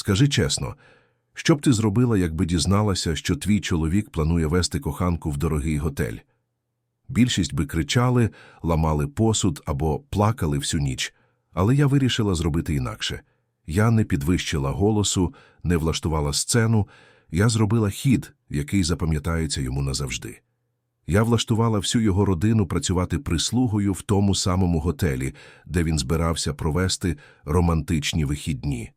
Скажи чесно, що б ти зробила, якби дізналася, що твій чоловік планує вести коханку в дорогий готель? Більшість би кричали, ламали посуд або плакали всю ніч, але я вирішила зробити інакше. Я не підвищила голосу, не влаштувала сцену, я зробила хід, який запам'ятається йому назавжди. Я влаштувала всю його родину працювати прислугою в тому самому готелі, де він збирався провести романтичні вихідні.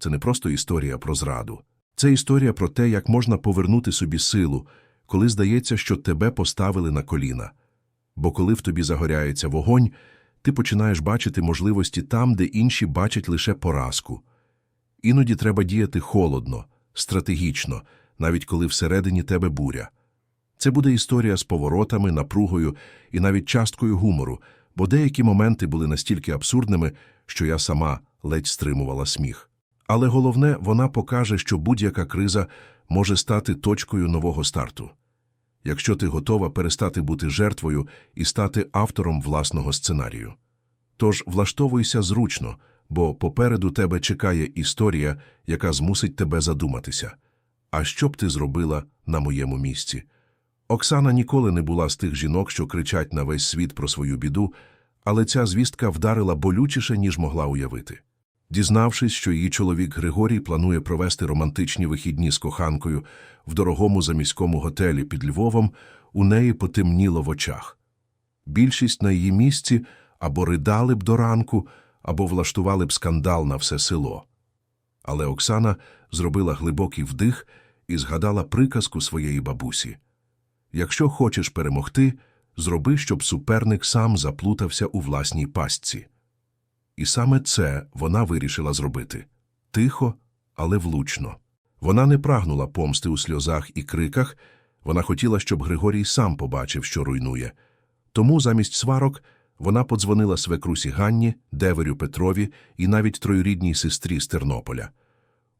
Це не просто історія про зраду. Це історія про те, як можна повернути собі силу, коли здається, що тебе поставили на коліна. Бо коли в тобі загоряється вогонь, ти починаєш бачити можливості там, де інші бачать лише поразку. Іноді треба діяти холодно, стратегічно, навіть коли всередині тебе буря. Це буде історія з поворотами, напругою і навіть часткою гумору, бо деякі моменти були настільки абсурдними, що я сама ледь стримувала сміх. Але головне, вона покаже, що будь-яка криза може стати точкою нового старту. Якщо ти готова перестати бути жертвою і стати автором власного сценарію. Тож влаштовуйся зручно, бо попереду тебе чекає історія, яка змусить тебе задуматися. А що б ти зробила на моєму місці? Оксана ніколи не була з тих жінок, що кричать на весь світ про свою біду, але ця звістка вдарила болючіше, ніж могла уявити. Дізнавшись, що її чоловік Григорій планує провести романтичні вихідні з коханкою в дорогому заміському готелі під Львовом, у неї потемніло в очах. Більшість на її місці або ридали б до ранку, або влаштували б скандал на все село. Але Оксана зробила глибокий вдих і згадала приказку своєї бабусі. Якщо хочеш перемогти, зроби, щоб суперник сам заплутався у власній пастці. І саме це вона вирішила зробити тихо, але влучно. Вона не прагнула помсти у сльозах і криках, вона хотіла, щоб Григорій сам побачив, що руйнує. Тому замість сварок вона подзвонила свекрусі Ганні, деверю Петрові і навіть троюрідній сестрі з Тернополя.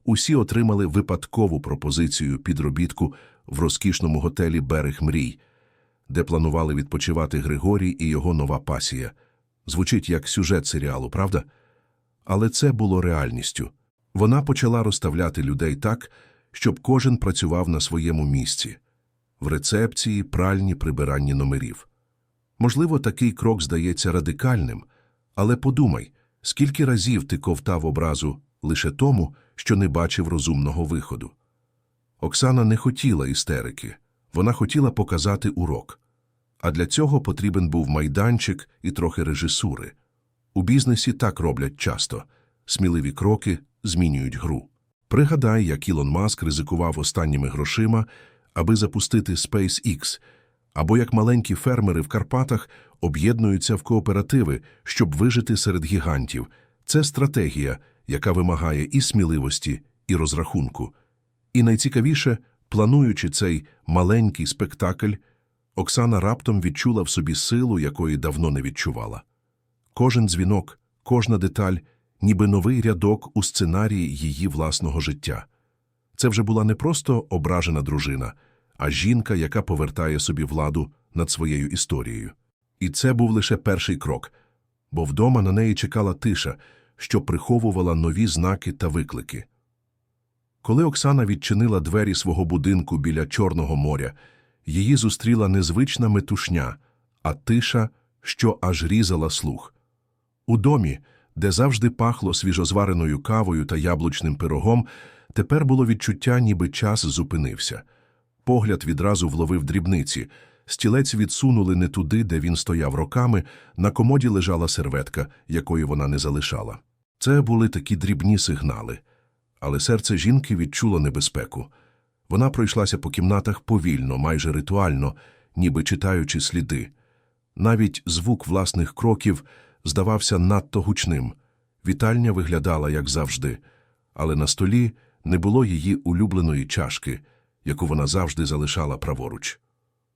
Усі отримали випадкову пропозицію підробітку в розкішному готелі Берег Мрій, де планували відпочивати Григорій і його нова пасія. Звучить як сюжет серіалу, правда? Але це було реальністю. Вона почала розставляти людей так, щоб кожен працював на своєму місці в рецепції, пральні, прибиранні номерів. Можливо, такий крок здається радикальним, але подумай, скільки разів ти ковтав образу лише тому, що не бачив розумного виходу. Оксана не хотіла істерики, вона хотіла показати урок. А для цього потрібен був майданчик і трохи режисури. У бізнесі так роблять часто сміливі кроки змінюють гру. Пригадай, як Ілон Маск ризикував останніми грошима, аби запустити SpaceX, або як маленькі фермери в Карпатах об'єднуються в кооперативи, щоб вижити серед гігантів. Це стратегія, яка вимагає і сміливості, і розрахунку. І найцікавіше, плануючи цей маленький спектакль, Оксана раптом відчула в собі силу, якої давно не відчувала. Кожен дзвінок, кожна деталь, ніби новий рядок у сценарії її власного життя. Це вже була не просто ображена дружина, а жінка, яка повертає собі владу над своєю історією. І це був лише перший крок, бо вдома на неї чекала тиша, що приховувала нові знаки та виклики. Коли Оксана відчинила двері свого будинку біля Чорного моря, її зустріла незвична метушня, а тиша, що аж різала слух. У домі, де завжди пахло свіжозвареною кавою та яблучним пирогом, тепер було відчуття, ніби час зупинився. Погляд відразу вловив дрібниці. Стілець відсунули не туди, де він стояв роками, на комоді лежала серветка, якої вона не залишала. Це були такі дрібні сигнали. Але серце жінки відчуло небезпеку. Вона пройшлася по кімнатах повільно, майже ритуально, ніби читаючи сліди. Навіть звук власних кроків здавався надто гучним. Вітальня виглядала, як завжди, але на столі не було її улюбленої чашки, яку вона завжди залишала праворуч.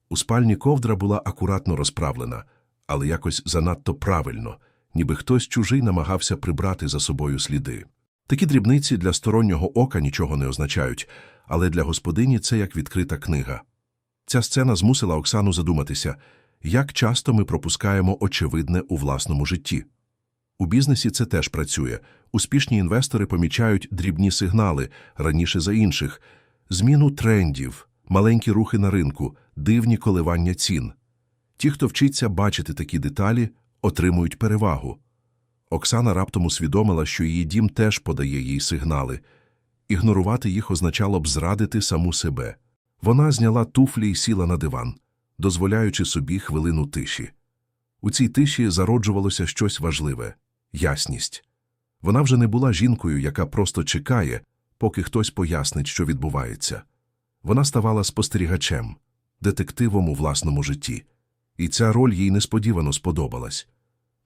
У спальні ковдра була акуратно розправлена, але якось занадто правильно, ніби хтось чужий намагався прибрати за собою сліди. Такі дрібниці для стороннього ока нічого не означають, але для господині це як відкрита книга. Ця сцена змусила Оксану задуматися, як часто ми пропускаємо очевидне у власному житті. У бізнесі це теж працює. Успішні інвестори помічають дрібні сигнали раніше за інших, зміну трендів, маленькі рухи на ринку, дивні коливання цін. Ті, хто вчиться бачити такі деталі, отримують перевагу. Оксана раптом усвідомила, що її дім теж подає їй сигнали. Ігнорувати їх означало б зрадити саму себе. Вона зняла туфлі і сіла на диван, дозволяючи собі хвилину тиші. У цій тиші зароджувалося щось важливе — ясність. Вона вже не була жінкою, яка просто чекає, поки хтось пояснить, що відбувається. Вона ставала спостерігачем, детективом у власному житті. І ця роль їй несподівано сподобалась.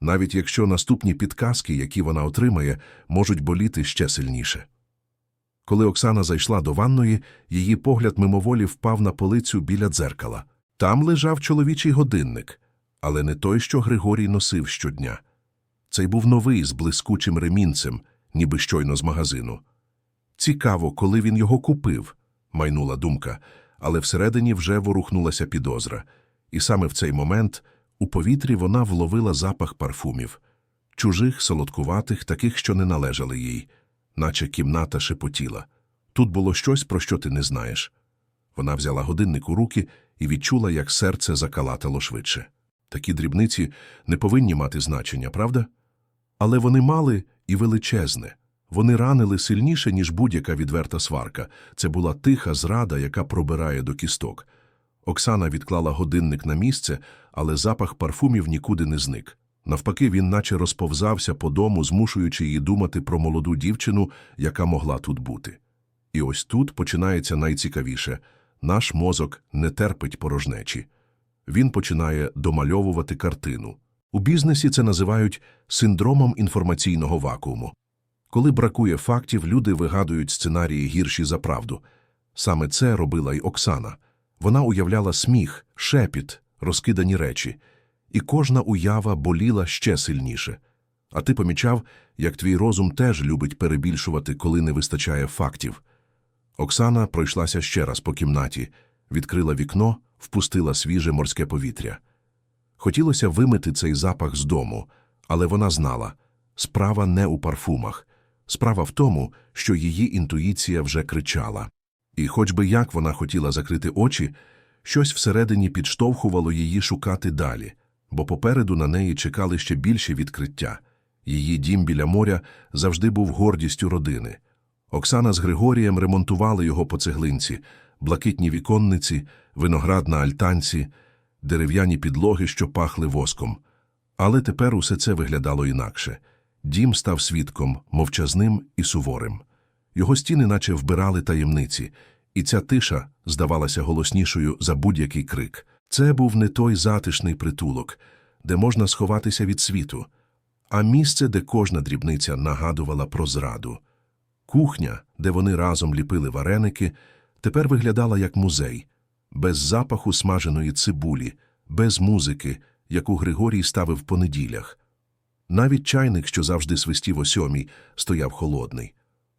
Навіть якщо наступні підказки, які вона отримає, можуть боліти ще сильніше. Коли Оксана зайшла до ванної, її погляд мимоволі впав на полицю біля дзеркала. Там лежав чоловічий годинник, але не той, що Григорій носив щодня. Цей був новий з блискучим ремінцем, ніби щойно з магазину. Цікаво, коли він його купив, майнула думка, але всередині вже ворухнулася підозра. І саме в цей момент у повітрі вона вловила запах парфумів, чужих, солодкуватих, таких, що не належали їй, наче кімната шепотіла. Тут було щось, про що ти не знаєш. Вона взяла годинник у руки і відчула, як серце закалатало швидше. Такі дрібниці не повинні мати значення, правда? Але вони мали і величезне. Вони ранили сильніше, ніж будь-яка відверта сварка. Це була тиха зрада, яка пробирає до кісток. Оксана відклала годинник на місце, але запах парфумів нікуди не зник. Навпаки, він наче розповзався по дому, змушуючи її думати про молоду дівчину, яка могла тут бути. І ось тут починається найцікавіше — наш мозок не терпить порожнечі. Він починає домальовувати картину. У бізнесі це називають синдромом інформаційного вакууму. Коли бракує фактів, люди вигадують сценарії гірші за правду. Саме це робила й Оксана. Вона уявляла сміх, шепіт, розкидані речі, і кожна уява боліла ще сильніше. А ти помічав, як твій розум теж любить перебільшувати, коли не вистачає фактів. Оксана пройшлася ще раз по кімнаті, відкрила вікно, впустила свіже морське повітря. Хотілося вимити цей запах з дому, але вона знала — справа не у парфумах. Справа в тому, що її інтуїція вже кричала. І хоч би як вона хотіла закрити очі, щось всередині підштовхувало її шукати далі, бо попереду на неї чекали ще більші відкриття. Її дім біля моря завжди був гордістю родини. Оксана з Григорієм ремонтували його по цеглинці, блакитні віконниці, виноград на альтанці, дерев'яні підлоги, що пахли воском. Але тепер усе це виглядало інакше. Дім став свідком, мовчазним і суворим. Його стіни наче вбирали таємниці, і ця тиша здавалася голоснішою за будь-який крик. Це був не той затишний притулок, де можна сховатися від світу, а місце, де кожна дрібниця нагадувала про зраду. Кухня, де вони разом ліпили вареники, тепер виглядала як музей, без запаху смаженої цибулі, без музики, яку Григорій ставив по неділях. Навіть чайник, що завжди свистів о сьомій, стояв холодний.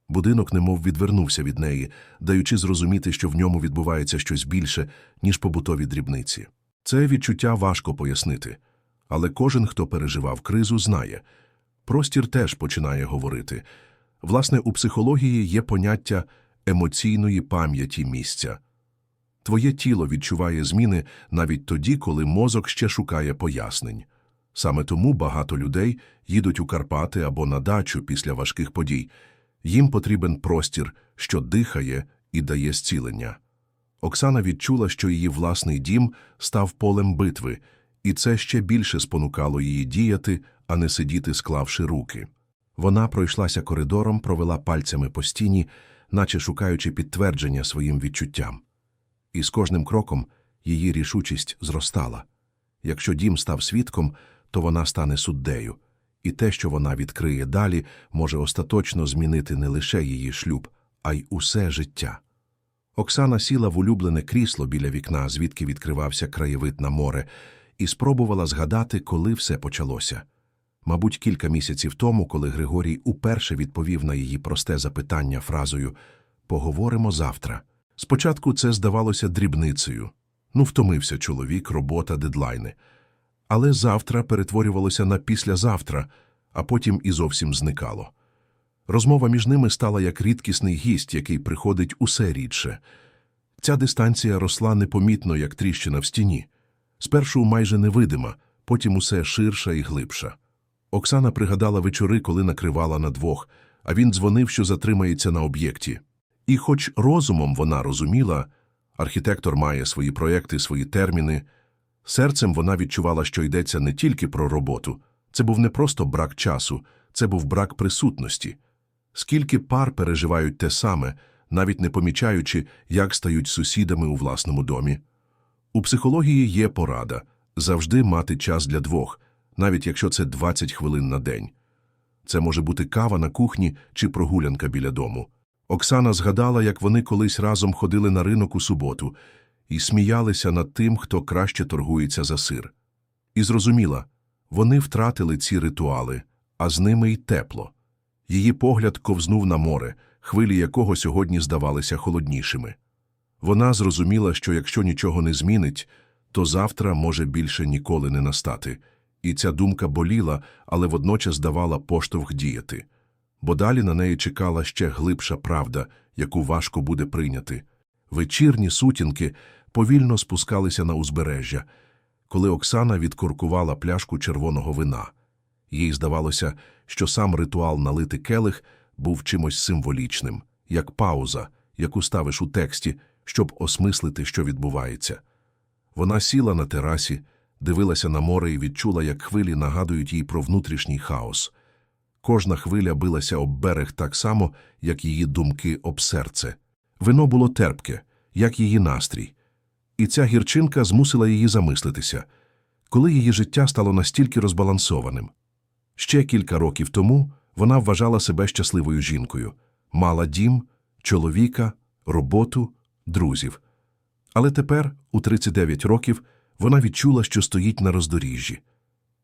Будинок немов відвернувся від неї, даючи зрозуміти, що в ньому відбувається щось більше, ніж побутові дрібниці. Це відчуття важко пояснити, але кожен, хто переживав кризу, знає. Простір теж починає говорити. Власне, у психології є поняття емоційної пам'яті місця. Твоє тіло відчуває зміни навіть тоді, коли мозок ще шукає пояснень. Саме тому багато людей їдуть у Карпати або на дачу після важких подій. Їм потрібен простір, що дихає і дає зцілення. Оксана відчула, що її власний дім став полем битви, і це ще більше спонукало її діяти, а не сидіти, склавши руки. Вона пройшлася коридором, провела пальцями по стіні, наче шукаючи підтвердження своїм відчуттям. І з кожним кроком її рішучість зростала. Якщо дім став свідком, то вона стане суддею, і те, що вона відкриє далі, може остаточно змінити не лише її шлюб, а й усе життя. Оксана сіла в улюблене крісло біля вікна, звідки відкривався краєвид на море, і спробувала згадати, коли все почалося. Мабуть, кілька місяців тому, коли Григорій уперше відповів на її просте запитання фразою Поговоримо завтра. Спочатку це здавалося дрібницею. Ну, втомився чоловік, робота, дедлайни. Але завтра перетворювалося на післязавтра, а потім і зовсім зникало. Розмова між ними стала як рідкісний гість, який приходить усе рідше. Ця дистанція росла непомітно, як тріщина в стіні. Спершу майже невидима, потім усе ширша і глибша. Оксана пригадала вечори, коли накривала на двох, а він дзвонив, що затримається на об'єкті. І хоч розумом вона розуміла, архітектор має свої проекти, свої терміни, серцем вона відчувала, що йдеться не тільки про роботу. Це був не просто брак часу, це був брак присутності. Скільки пар переживають те саме, навіть не помічаючи, як стають сусідами у власному домі. У психології є порада завжди мати час для двох, навіть якщо це 20 хвилин на день. Це може бути кава на кухні чи прогулянка біля дому. Оксана згадала, як вони колись разом ходили на ринок у суботу і сміялися над тим, хто краще торгується за сир. І зрозуміла, вони втратили ці ритуали, а з ними й тепло. Її погляд ковзнув на море, хвилі якого сьогодні здавалися холоднішими. Вона зрозуміла, що якщо нічого не змінить, то завтра може більше ніколи не настати. І ця думка боліла, але водночас давала поштовх діяти. Бо далі на неї чекала ще глибша правда, яку важко буде прийняти. Вечірні сутінки повільно спускалися на узбережжя, коли Оксана відкуркувала пляшку червоного вина. Їй здавалося, що сам ритуал налити келих був чимось символічним, як пауза, яку ставиш у тексті, щоб осмислити, що відбувається. Вона сіла на терасі, дивилася на море і відчула, як хвилі нагадують їй про внутрішній хаос. Кожна хвиля билася об берег так само, як її думки об серце. Вино було терпке, як її настрій. І ця гірчинка змусила її замислитися, коли її життя стало настільки розбалансованим. Ще кілька років тому вона вважала себе щасливою жінкою, мала дім, чоловіка, роботу, друзів. Але тепер, у 39 років, вона відчула, що стоїть на роздоріжжі.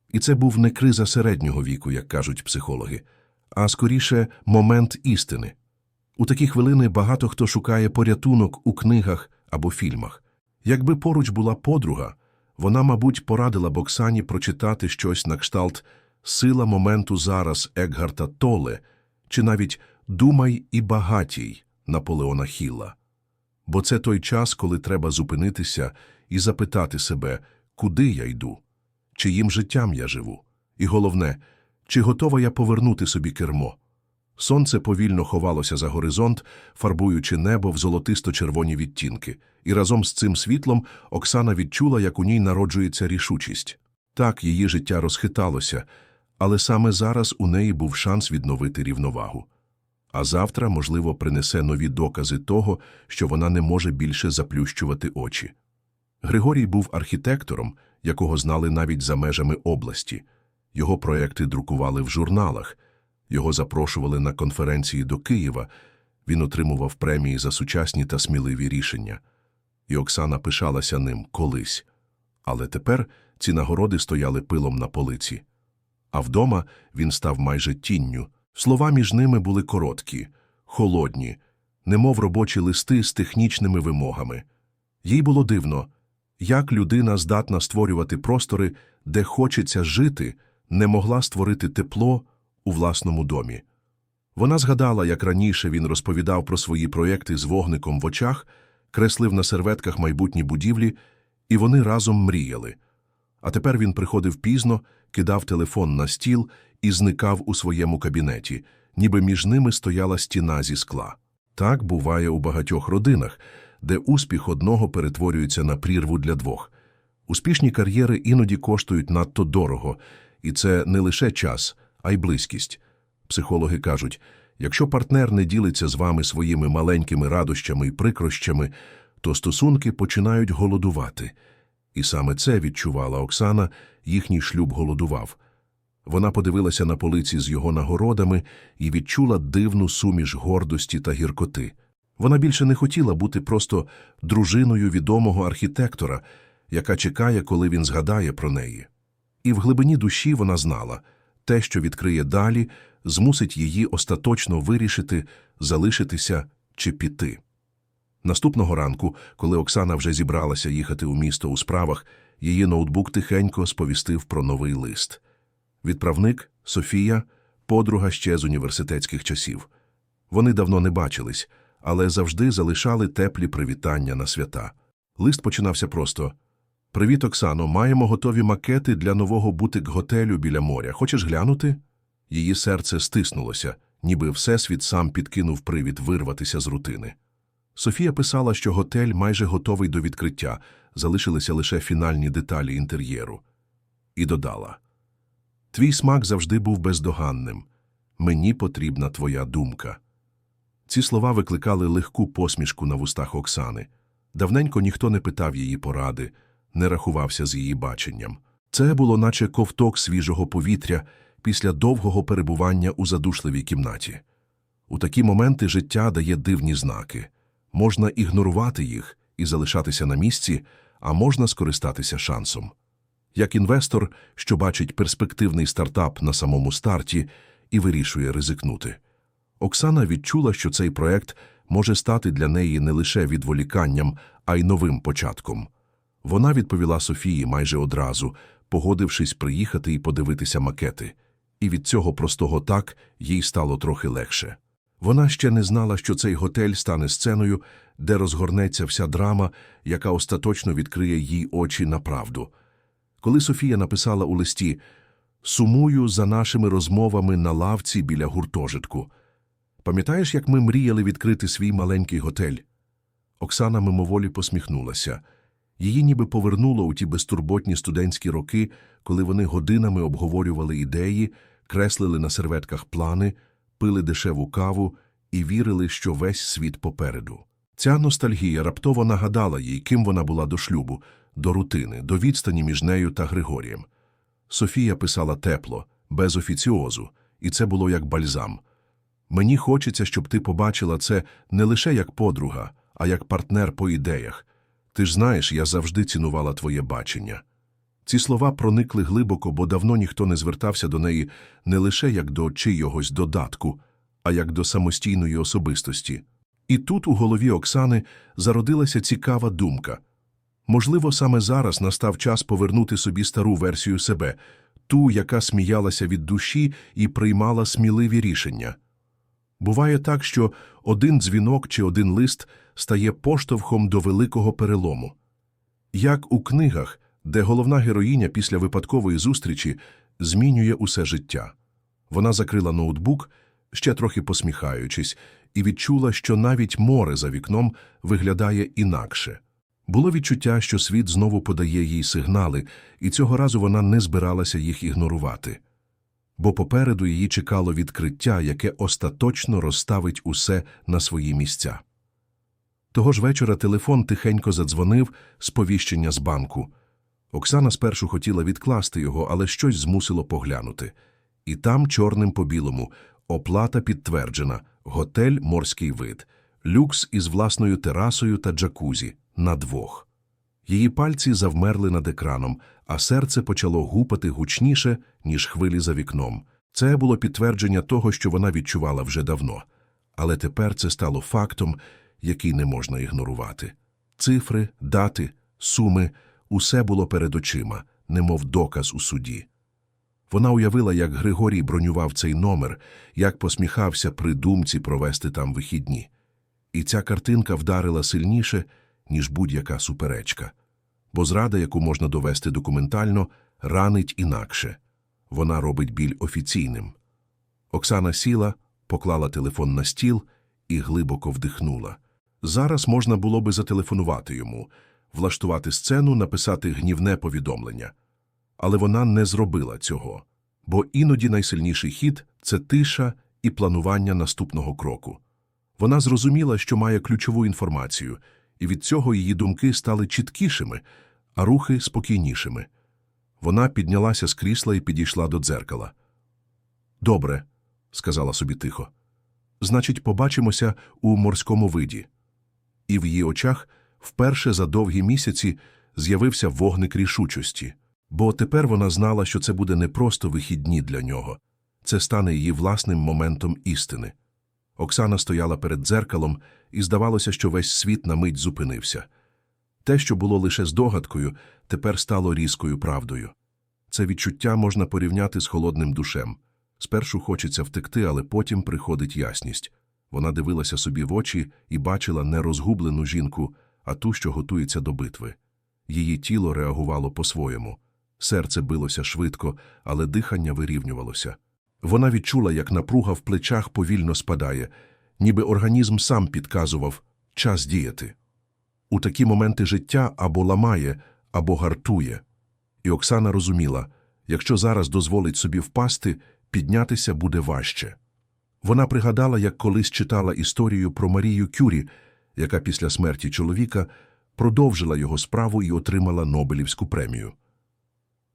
І це був не криза середнього віку, як кажуть психологи, а скоріше момент істини. У такі хвилини багато хто шукає порятунок у книгах або фільмах. Якби поруч була подруга, вона, мабуть, порадила б Оксані прочитати щось на кшталт «Сила моменту зараз» Екгарта Толе чи навіть «Думай і багатій» Наполеона Хілла. Бо це той час, коли треба зупинитися і запитати себе, куди я йду, чиїм життям я живу, і головне, чи готова я повернути собі кермо. Сонце повільно ховалося за горизонт, фарбуючи небо в золотисто-червоні відтінки, і разом з цим світлом Оксана відчула, як у ній народжується рішучість. Так, її життя розхиталося, але саме зараз у неї був шанс відновити рівновагу. А завтра, можливо, принесе нові докази того, що вона не може більше заплющувати очі. Григорій був архітектором, якого знали навіть за межами області. Його проекти друкували в журналах, його запрошували на конференції до Києва, він отримував премії за сучасні та сміливі рішення. І Оксана пишалася ним колись. Але тепер ці нагороди стояли пилом на полиці. А вдома він став майже тінню. Слова між ними були короткі, холодні, немов робочі листи з технічними вимогами. Їй було дивно, як людина здатна створювати простори, де хочеться жити, не могла створити тепло у власному домі. Вона згадала, як раніше він розповідав про свої проєкти з вогником в очах, креслив на серветках майбутні будівлі, і вони разом мріяли. А тепер він приходив пізно, кидав телефон на стіл і зникав у своєму кабінеті, ніби між ними стояла стіна зі скла. Так буває у багатьох родинах, де успіх одного перетворюється на прірву для двох. Успішні кар'єри іноді коштують надто дорого, і це не лише час, а й близькість. Психологи кажуть, якщо партнер не ділиться з вами своїми маленькими радощами і прикрощами, то стосунки починають голодувати. І саме це відчувала Оксана, їхній шлюб голодував. Вона подивилася на полиці з його нагородами і відчула дивну суміш гордості та гіркоти. Вона більше не хотіла бути просто дружиною відомого архітектора, яка чекає, коли він згадає про неї. І в глибині душі вона знала, те, що відкриє далі, змусить її остаточно вирішити, залишитися чи піти. Наступного ранку, коли Оксана вже зібралася їхати у місто у справах, її ноутбук тихенько сповістив про новий лист. Відправник Софія подруга ще з університетських часів. Вони давно не бачились, але завжди залишали теплі привітання на свята. Лист починався просто Привіт, Оксано, маємо готові макети для нового бутик-готелю біля моря. Хочеш глянути? Її серце стиснулося, ніби Всесвіт сам підкинув привід вирватися з рутини. Софія писала, що готель майже готовий до відкриття, залишилися лише фінальні деталі інтер'єру. І додала Твій смак завжди був бездоганним. Мені потрібна твоя думка. Ці слова викликали легку посмішку на вустах Оксани. Давненько ніхто не питав її поради, не рахувався з її баченням. Це було наче ковток свіжого повітря після довгого перебування у задушливій кімнаті. У такі моменти життя дає дивні знаки. Можна ігнорувати їх і залишатися на місці, а можна скористатися шансом. Як інвестор, що бачить перспективний стартап на самому старті і вирішує ризикнути. Оксана відчула, що цей проект може стати для неї не лише відволіканням, а й новим початком. Вона відповіла Софії майже одразу, погодившись приїхати і подивитися макети, і від цього простого так їй стало трохи легше. Вона ще не знала, що цей готель стане сценою, де розгорнеться вся драма, яка остаточно відкриє їй очі на правду. Коли Софія написала у листі «Сумую за нашими розмовами на лавці біля гуртожитку», Пам'ятаєш, як ми мріяли відкрити свій маленький готель? Оксана мимоволі посміхнулася. Її ніби повернуло у ті безтурботні студентські роки, коли вони годинами обговорювали ідеї, креслили на серветках плани, пили дешеву каву і вірили, що весь світ попереду. Ця ностальгія раптово нагадала їй, ким вона була до шлюбу, до рутини, до відстані між нею та Григорієм. Софія писала тепло, без офіціозу, і це було як бальзам. Мені хочеться, щоб ти побачила це не лише як подруга, а як партнер по ідеях. Ти ж знаєш, я завжди цінувала твоє бачення. Ці слова проникли глибоко, бо давно ніхто не звертався до неї не лише як до чийогось додатку, а як до самостійної особистості. І тут у голові Оксани зародилася цікава думка. Можливо, саме зараз настав час повернути собі стару версію себе, ту, яка сміялася від душі і приймала сміливі рішення. Буває так, що один дзвінок чи один лист стає поштовхом до великого перелому. Як у книгах, де головна героїня після випадкової зустрічі змінює усе життя. Вона закрила ноутбук, ще трохи посміхаючись, і відчула, що навіть море за вікном виглядає інакше. Було відчуття, що світ знову подає їй сигнали, і цього разу вона не збиралася їх ігнорувати бо попереду її чекало відкриття, яке остаточно розставить усе на свої місця. Того ж вечора телефон тихенько задзвонив сповіщення з банку. Оксана спершу хотіла відкласти його, але щось змусило поглянути. І там, чорним по білому, оплата підтверджена, готель морський вид, люкс із власною терасою та джакузі на двох. Її пальці завмерли над екраном, а серце почало гупати гучніше, ніж хвилі за вікном. Це було підтвердження того, що вона відчувала вже давно. Але тепер це стало фактом, який не можна ігнорувати. Цифри, дати, суми усе було перед очима, немов доказ у суді. Вона уявила, як Григорій бронював цей номер, як посміхався при думці провести там вихідні. І ця картинка вдарила сильніше, ніж будь-яка суперечка. Бо зрада, яку можна довести документально, ранить інакше. Вона робить біль офіційним. Оксана сіла, поклала телефон на стіл і глибоко вдихнула. Зараз можна було би зателефонувати йому, влаштувати сцену, написати гнівне повідомлення. Але вона не зробила цього, бо іноді найсильніший хід це тиша і планування наступного кроку. Вона зрозуміла, що має ключову інформацію, і від цього її думки стали чіткішими, а рухи спокійнішими. Вона піднялася з крісла і підійшла до дзеркала. Добре, сказала собі тихо. Значить, побачимося у морському виді. І в її очах вперше за довгі місяці з'явився вогник рішучості, бо тепер вона знала, що це буде не просто вихідні для нього, це стане її власним моментом істини. Оксана стояла перед дзеркалом, і здавалося, що весь світ на мить зупинився. Те, що було лише здогадкою, тепер стало різкою правдою. Це відчуття можна порівняти з холодним душем. Спершу хочеться втекти, але потім приходить ясність. Вона дивилася собі в очі і бачила не розгублену жінку, а ту, що готується до битви. Її тіло реагувало по-своєму. Серце билося швидко, але дихання вирівнювалося. Вона відчула, як напруга в плечах повільно спадає, ніби організм сам підказував час діяти. У такі моменти життя або ламає, або гартує. І Оксана розуміла, якщо зараз дозволить собі впасти, піднятися буде важче. Вона пригадала, як колись читала історію про Марію Кюрі, яка після смерті чоловіка продовжила його справу і отримала Нобелівську премію.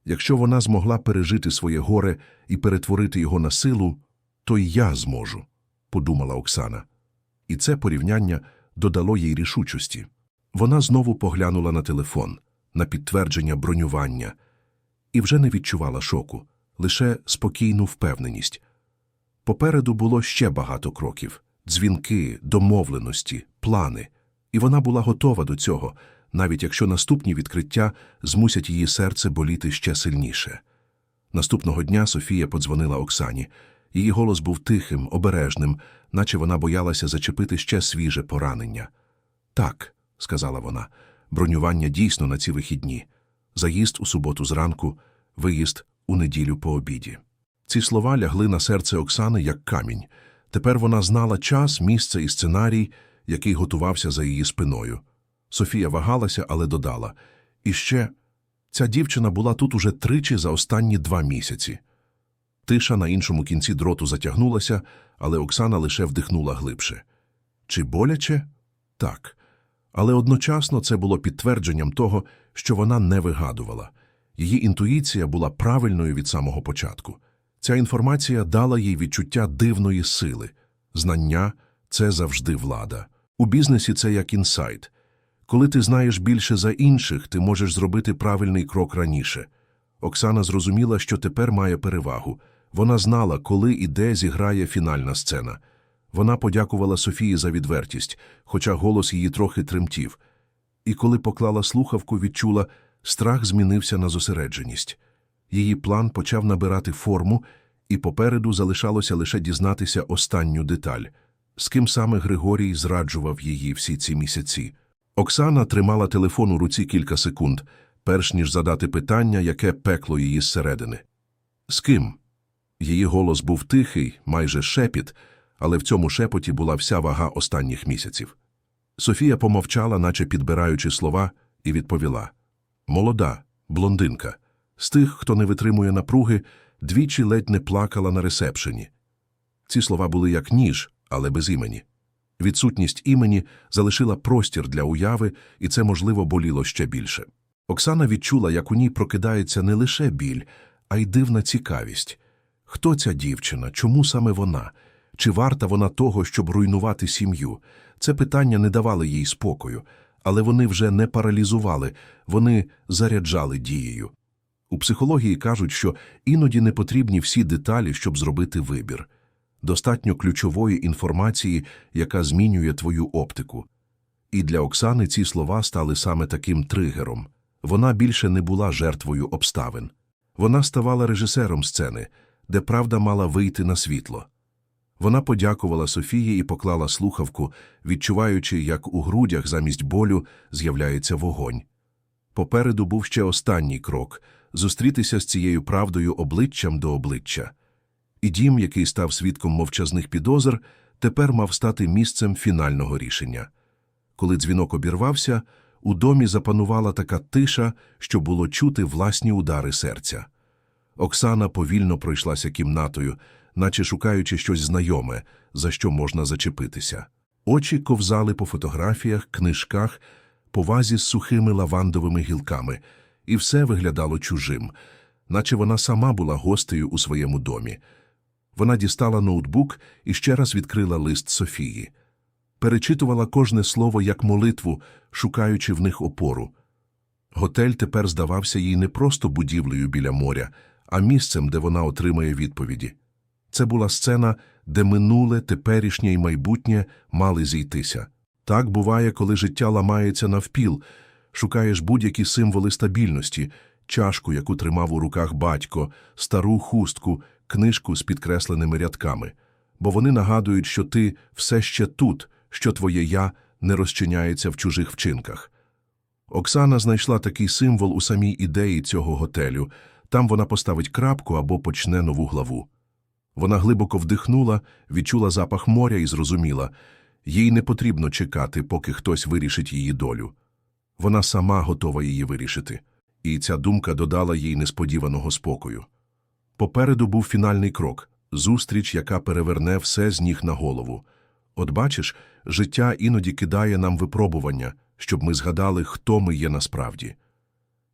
Якщо вона змогла пережити своє горе і перетворити його на силу, то й я зможу, подумала Оксана. І це порівняння додало їй рішучості. Вона знову поглянула на телефон, на підтвердження бронювання, і вже не відчувала шоку, лише спокійну впевненість. Попереду було ще багато кроків дзвінки, домовленості, плани, і вона була готова до цього, навіть якщо наступні відкриття змусять її серце боліти ще сильніше. Наступного дня Софія подзвонила Оксані. Її голос був тихим, обережним, наче вона боялася зачепити ще свіже поранення. Так, сказала вона, бронювання дійсно на ці вихідні. Заїзд у суботу зранку, виїзд у неділю по обіді. Ці слова лягли на серце Оксани як камінь. Тепер вона знала час, місце і сценарій, який готувався за її спиною. Софія вагалася, але додала. І ще ця дівчина була тут уже тричі за останні два місяці. Тиша на іншому кінці дроту затягнулася, але Оксана лише вдихнула глибше. Чи боляче? Так. Але одночасно це було підтвердженням того, що вона не вигадувала. Її інтуїція була правильною від самого початку. Ця інформація дала їй відчуття дивної сили. Знання це завжди влада. У бізнесі це як інсайт. Коли ти знаєш більше за інших, ти можеш зробити правильний крок раніше. Оксана зрозуміла, що тепер має перевагу. Вона знала, коли і де зіграє фінальна сцена. Вона подякувала Софії за відвертість, хоча голос її трохи тремтів. І коли поклала слухавку, відчула, страх змінився на зосередженість. Її план почав набирати форму, і попереду залишалося лише дізнатися останню деталь – з ким саме Григорій зраджував її всі ці місяці. Оксана тримала телефон у руці кілька секунд, перш ніж задати питання, яке пекло її зсередини. З ким? Її голос був тихий, майже шепіт, але в цьому шепоті була вся вага останніх місяців. Софія помовчала, наче підбираючи слова, і відповіла Молода, блондинка. З тих, хто не витримує напруги, двічі ледь не плакала на ресепшені. Ці слова були як ніж, але без імені. Відсутність імені залишила простір для уяви, і це, можливо, боліло ще більше. Оксана відчула, як у ній прокидається не лише біль, а й дивна цікавість. Хто ця дівчина? Чому саме вона? Чи варта вона того, щоб руйнувати сім'ю? Це питання не давали їй спокою, але вони вже не паралізували, вони заряджали дією. У психології кажуть, що іноді не потрібні всі деталі, щоб зробити вибір. Достатньо ключової інформації, яка змінює твою оптику. І для Оксани ці слова стали саме таким тригером. Вона більше не була жертвою обставин. Вона ставала режисером сцени, де правда мала вийти на світло. Вона подякувала Софії і поклала слухавку, відчуваючи, як у грудях замість болю з'являється вогонь. Попереду був ще останній крок зустрітися з цією правдою обличчям до обличчя. І дім, який став свідком мовчазних підозр, тепер мав стати місцем фінального рішення. Коли дзвінок обірвався, у домі запанувала така тиша, що було чути власні удари серця. Оксана повільно пройшлася кімнатою, наче шукаючи щось знайоме, за що можна зачепитися. Очі ковзали по фотографіях, книжках, по вазі з сухими лавандовими гілками, і все виглядало чужим, наче вона сама була гостею у своєму домі. Вона дістала ноутбук і ще раз відкрила лист Софії. Перечитувала кожне слово як молитву, шукаючи в них опору. Готель тепер здавався їй не просто будівлею біля моря, а місцем, де вона отримає відповіді. Це була сцена, де минуле, теперішнє і майбутнє мали зійтися. Так буває, коли життя ламається навпіл, шукаєш будь-які символи стабільності, чашку, яку тримав у руках батько, стару хустку, книжку з підкресленими рядками, бо вони нагадують, що ти все ще тут, що твоє «я» не розчиняється в чужих вчинках. Оксана знайшла такий символ у самій ідеї цього готелю. Там вона поставить крапку або почне нову главу. Вона глибоко вдихнула, відчула запах моря і зрозуміла, їй не потрібно чекати, поки хтось вирішить її долю. Вона сама готова її вирішити. І ця думка додала їй несподіваного спокою. Попереду був фінальний крок – зустріч, яка переверне все з ніг на голову. От бачиш, життя іноді кидає нам випробування, щоб ми згадали, хто ми є насправді.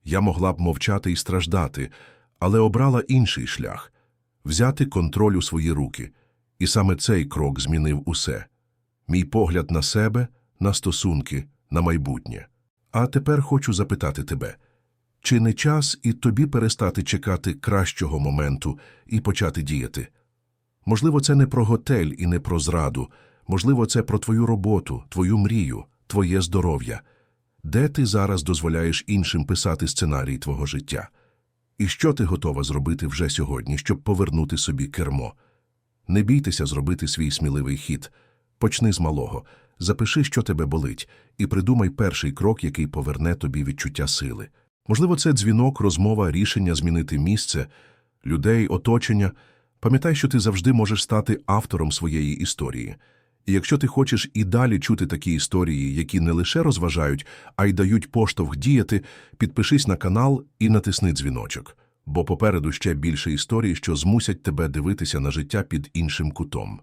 Я могла б мовчати і страждати, але обрала інший шлях – взяти контроль у свої руки. І саме цей крок змінив усе. Мій погляд на себе, на стосунки, на майбутнє. А тепер хочу запитати тебе, чи не час і тобі перестати чекати кращого моменту і почати діяти? Можливо, це не про готель і не про зраду, можливо, це про твою роботу, твою мрію, твоє здоров'я. Де ти зараз дозволяєш іншим писати сценарій твого життя? І що ти готова зробити вже сьогодні, щоб повернути собі кермо? Не бійтеся зробити свій сміливий хід. Почни з малого, запиши, що тебе болить, і придумай перший крок, який поверне тобі відчуття сили. Можливо, це дзвінок, розмова, рішення змінити місце, людей, оточення. Пам'ятай, що ти завжди можеш стати автором своєї історії. І якщо ти хочеш і далі чути такі історії, які не лише розважають, а й дають поштовх діяти, підпишись на канал і натисни дзвіночок. Бо попереду ще більше історій, що змусять тебе дивитися на життя під іншим кутом.